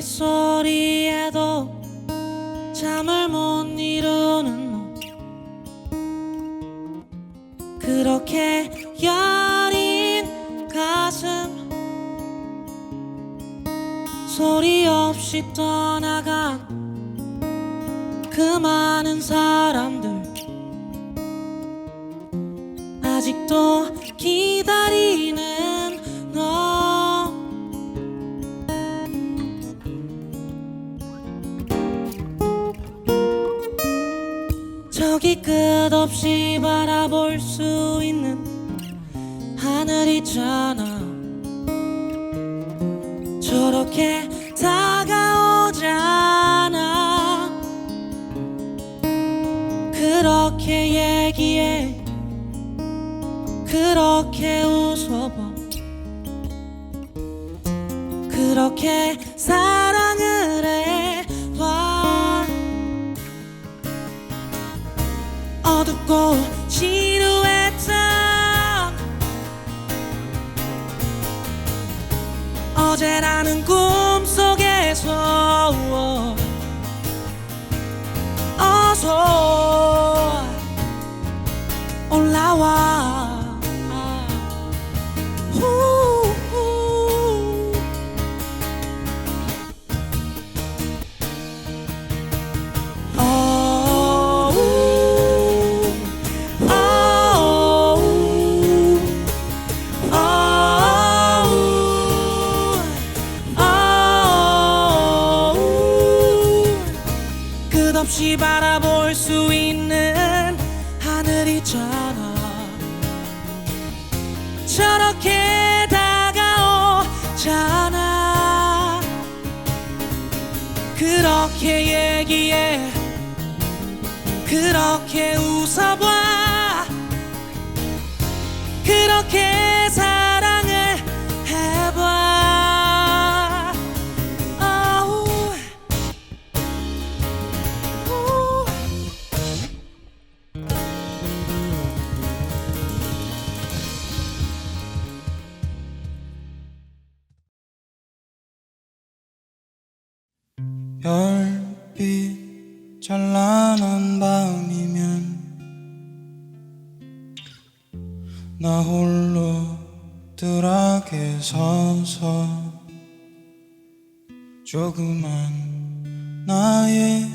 빗소리에도 잠을 못 이루는 너. 그렇게 여린 가슴. 소리 없이 떠나간 그 많은 사람들. 아직도 기다 저기 끝없이 바라볼 수 있는 하늘 있잖아. 저렇게 다가오잖아. 그렇게 얘기해. 그렇게 웃어봐. 그렇게 어둡고 지루했던 어제라는 꿈 속에서 어서 올라와 없이 바라볼 수 있는 하늘 있잖아. 저렇게 다가오잖아 그렇게 얘기해. 그렇게 웃어봐. 그렇게 별빛 찬란한 밤이면 나 홀로 뜰하게 서서 조그만 나의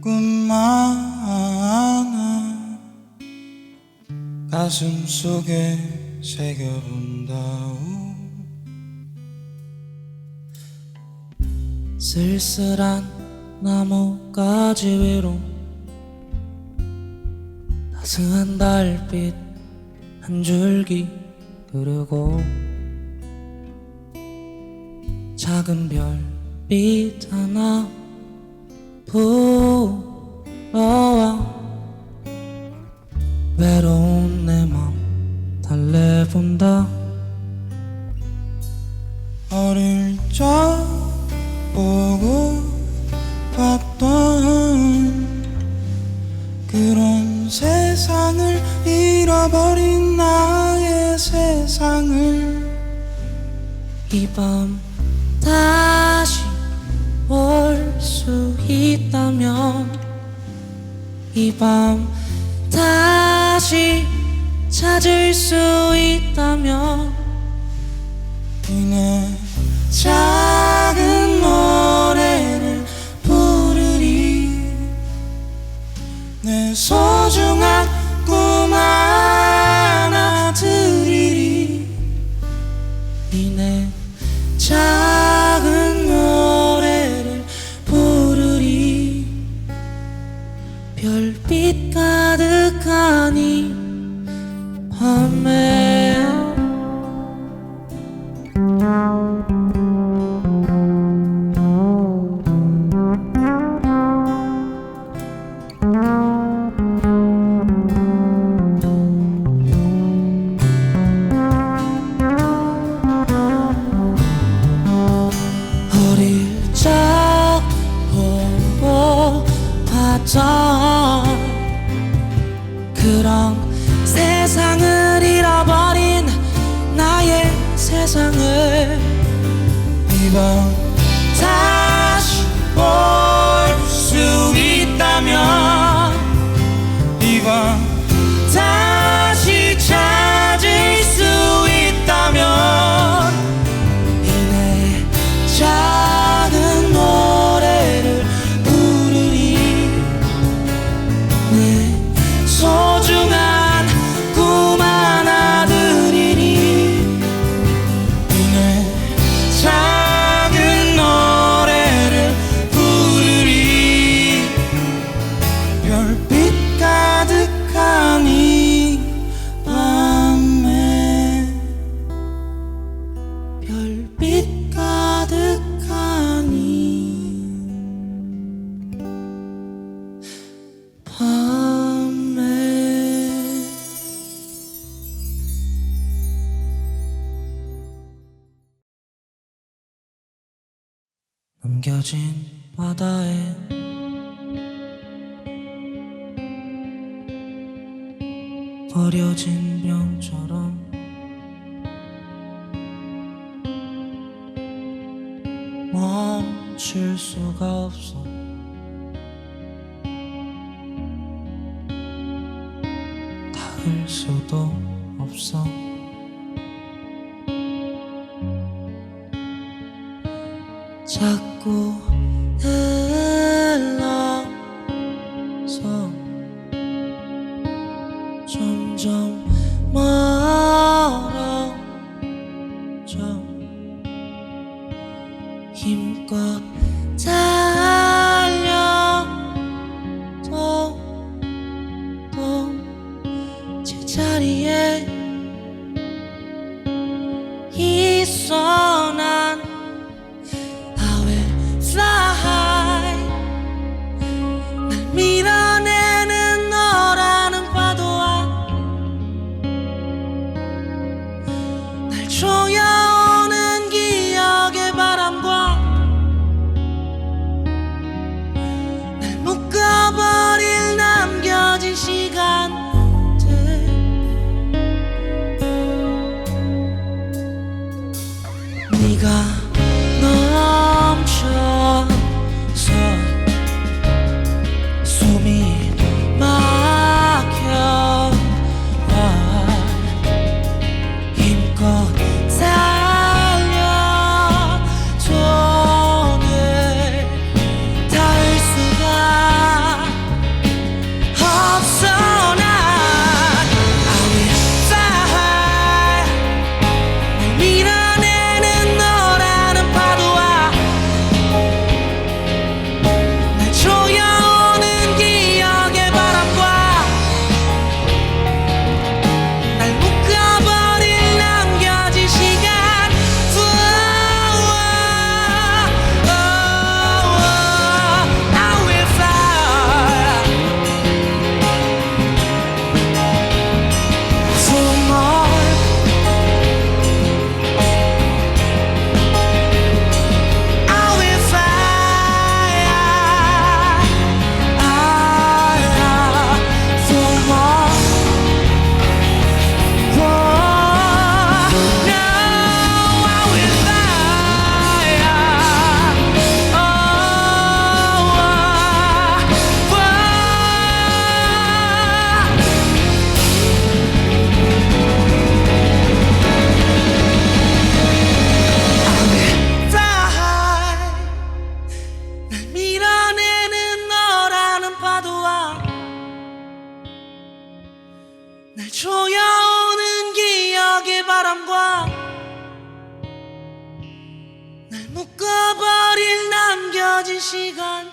꿈만 하나 가슴 속에 새겨본다 쓸쓸한 나뭇가지 위로 따스한 달빛 한 줄기 그리고 작은 별빛 하나 불어와 외로운 내 맘 달래본다. 어릴 적 보고 봤던 그런 세상을 잃어버린 나의 세상을. 이 밤 다시 올 수 있다면 이 밤 다시 찾을 수 있다면 봤던 그런 세상을 잃어버린 나의 세상을 다 흩어진 바다에 버려진 병처럼 멈출 수가 없어. 닿을 수도 없어. 자꾸 날라서 점점 멀어져 힘껏 잘 바람과 날 묶어버릴 남겨진 시간들